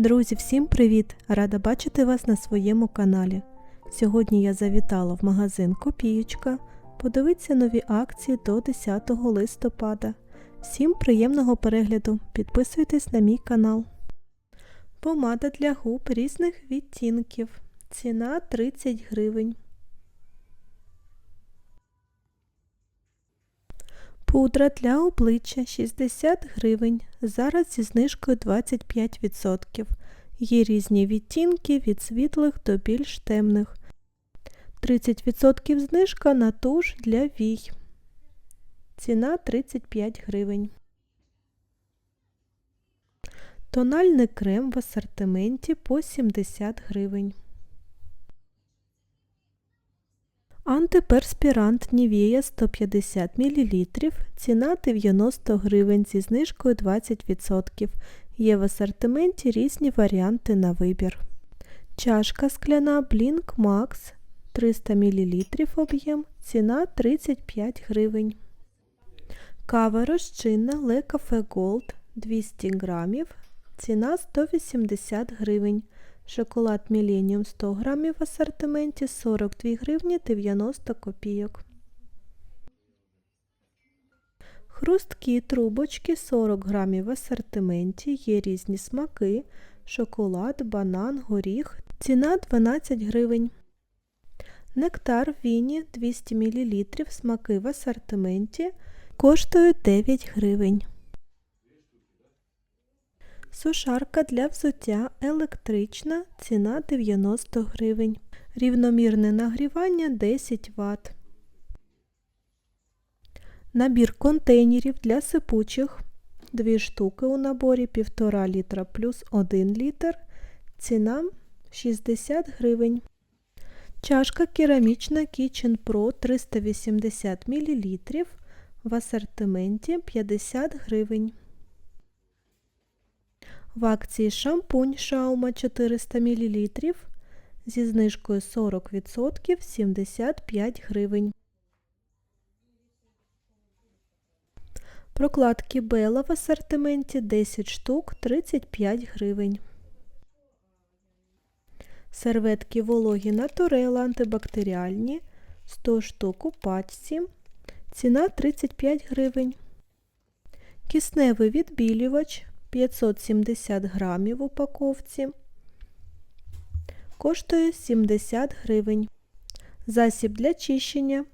Друзі, всім привіт! Рада бачити вас на своєму каналі. Сьогодні я завітала в магазин Копієчка подивитися нові акції до 10 листопада. Всім приємного перегляду! Підписуйтесь на мій канал. Помада для губ різних відтінків. Ціна 30 гривень. Пудра для обличчя 60 гривень. Зараз зі знижкою 25%. Є різні відтінки від світлих до більш темних. 30% знижка на туш для вій. Ціна 35 гривень. Тональний крем в асортименті по 70 гривень. Антиперспірант Нівея 150 мл, ціна 90 гривень зі знижкою 20%. Є в асортименті різні варіанти на вибір. Чашка скляна Blink Max 300 мл об'єм, ціна 35 гривень. Кава розчинна Le Cafe Gold 200 грамів, ціна 180 гривень. Шоколад Millennium 100 грамів в асортименті 42 гривні 90 копійок. Хрусткі трубочки 40 грамів в асортименті. Є різні смаки. Шоколад, банан, горіх. Ціна 12 гривень. Нектар Віні 200 мл. Смаки в асортименті. Коштує 9 гривень. Сушарка для взуття електрична, ціна 90 гривень. Рівномірне нагрівання 10 Вт. Набір контейнерів для сипучих. 2 штуки у наборі 1,5 літра плюс 1 літр. Ціна 60 гривень. Чашка керамічна Kitchen Pro 380 мл. В асортименті 50 гривень. В акції шампунь Шаума 400 мл зі знижкою 40% 75 гривень. Прокладки Бела в асортименті 10 штук 35 гривень. Серветки вологі Натурела антибактеріальні 100 штук у пачці. Ціна 35 гривень. Кисневий відбілювач 570 грамів в упаковці. Коштує 70 гривень. Засіб для чищення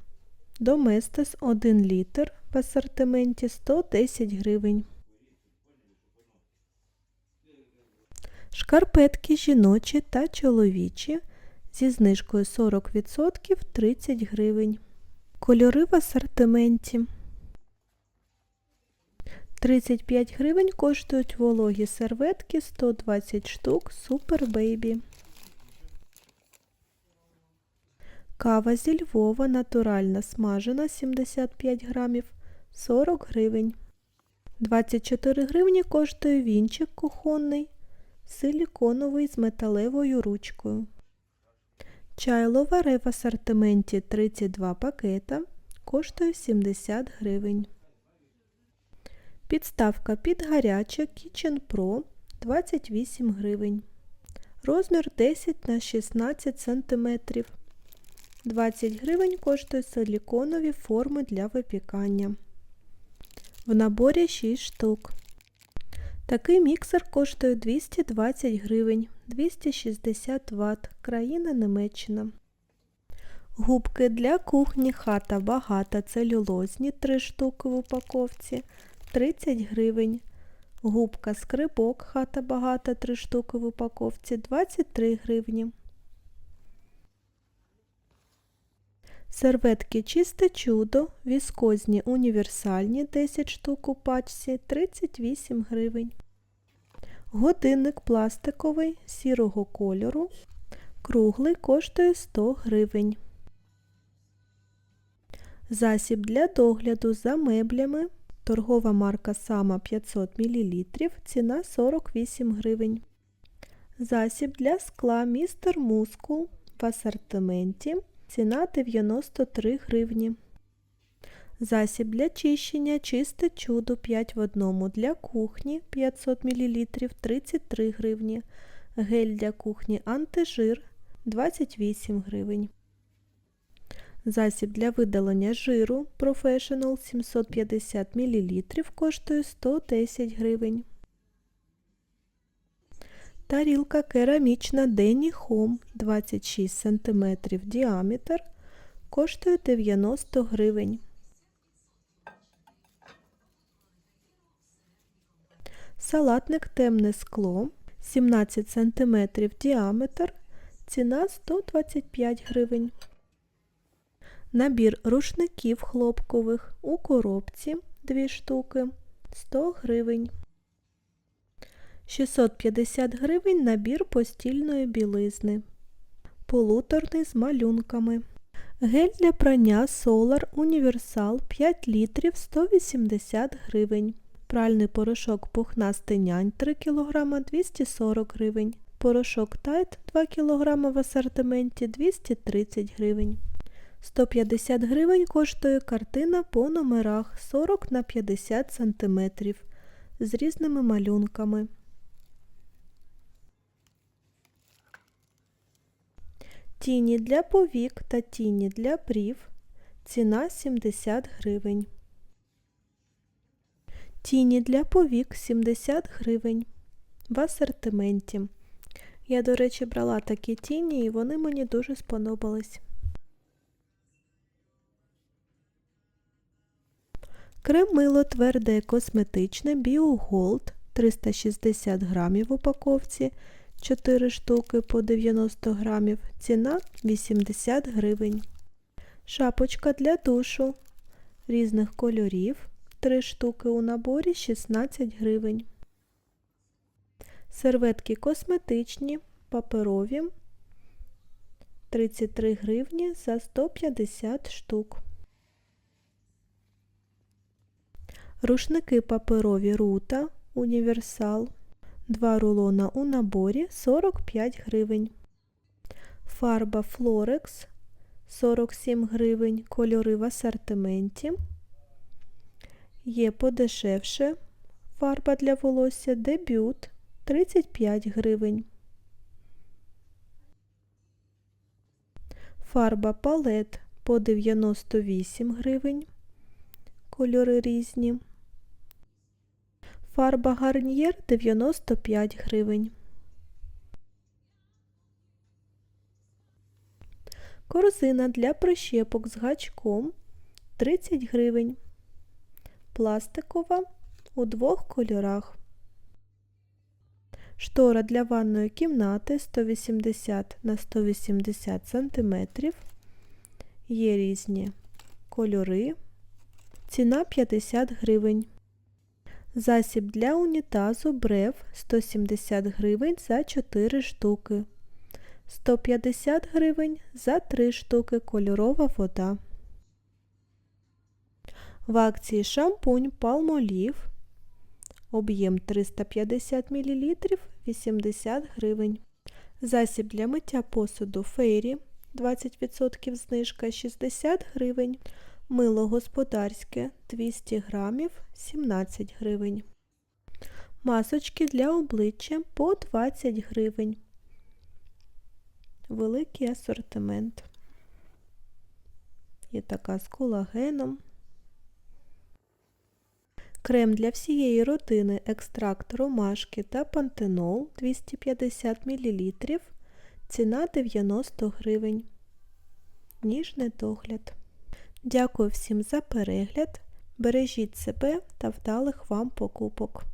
Доместос 1 літр в асортименті 110 гривень. Шкарпетки жіночі та чоловічі зі знижкою 40% 30 гривень. Кольори в асортименті. 35 гривень коштують вологі серветки 120 штук Super Baby. Кава зі Львова натуральна смажена 75 грамів 40 гривень. 24 гривні коштує вінчик кухонний, силіконовий з металевою ручкою. Чай ловаре в асортименті 32 пакета коштує 70 гривень. Підставка під гаряче Kitchen Pro 28 гривень. Розмір 10 на 16 см. 20 гривень коштують силіконові форми для випікання. В наборі 6 штук. Такий міксер коштує 220 гривень 260 Вт. Країна Німеччина. Губки для кухні хата багата целюлозні 3 штуки в упаковці 30 гривень. Губка скрибок хата багата 3 штуки в упаковці 23 гривні. Серветки чисте чудо, віскозні універсальні 10 штук у пачці 38 гривень. Годинник пластиковий сірого кольору. Круглий коштує 100 гривень. Засіб для догляду за меблями. Торгова марка Сама 500 мл. Ціна 48 гривень. Засіб для скла Містер Мускул в асортименті. Ціна 93 гривні. Засіб для чищення чисте чудо 5 в 1 для кухні 500 мл 33 гривні. Гель для кухні антижир 28 гривень. Засіб для видалення жиру Professional 750 мл коштує 110 гривень. Тарілка керамічна Denny Home 26 см діаметр коштує 90 гривень. Салатник темне скло 17 см діаметр, ціна 125 гривень. Набір рушників хлопкових у коробці 2 штуки 100 гривень. 650 гривень набір постільної білизни. Полуторний з малюнками. Гель для прання Solar Universal 5 літрів 180 гривень. Пральний порошок пухнастий нянь 3 кг 240 гривень. Порошок Tide 2 кг в асортименті 230 гривень. 150 гривень коштує картина по номерах 40 на 50 см з різними малюнками. Тіні для повік та тіні для брів. Ціна 70 гривень. Тіні для повік 70 гривень. В асортименті. Я, до речі, брала такі тіні і вони мені дуже сподобались. Крем мило тверде косметичне BioGold 360 грамів в упаковці 4 штуки по 90 грамів. Ціна 80 гривень. Шапочка для душу різних кольорів 3 штуки у наборі 16 гривень. Серветки косметичні, паперові 33 гривні за 150 штук. Рушники паперові рута універсал. 2 рулона у наборі 45 гривень. Фарба Флорекс 47 гривень. Кольори в асортименті. Є подешевше фарба для волосся дебют 35 гривень. Фарба палет по 98 гривень. Кольори різні. Фарба гарньєр 95 гривень. Корзина для прищепок з гачком 30 гривень. Пластикова у двох кольорах. Штора для ванної кімнати 180 на 180 см. Є різні кольори. Ціна 50 гривень. Засіб для унітазу брев 170 гривень за 4 штуки. 150 гривень за 3 штуки кольорова вода. В акції шампунь Palmolive об'єм 350 мл 80 гривень. Засіб для миття посуду Фейрі 20% знижка 60 гривень. Мило господарське 200 грамів 17 гривень. Масочки для обличчя по 20 гривень. Великий асортимент. Є така з колагеном. Крем для всієї родини екстракт ромашки та пантенол 250 мл. Ціна 90 гривень. Ніжний догляд. Дякую всім за перегляд. Бережіть себе та вдалих вам покупок.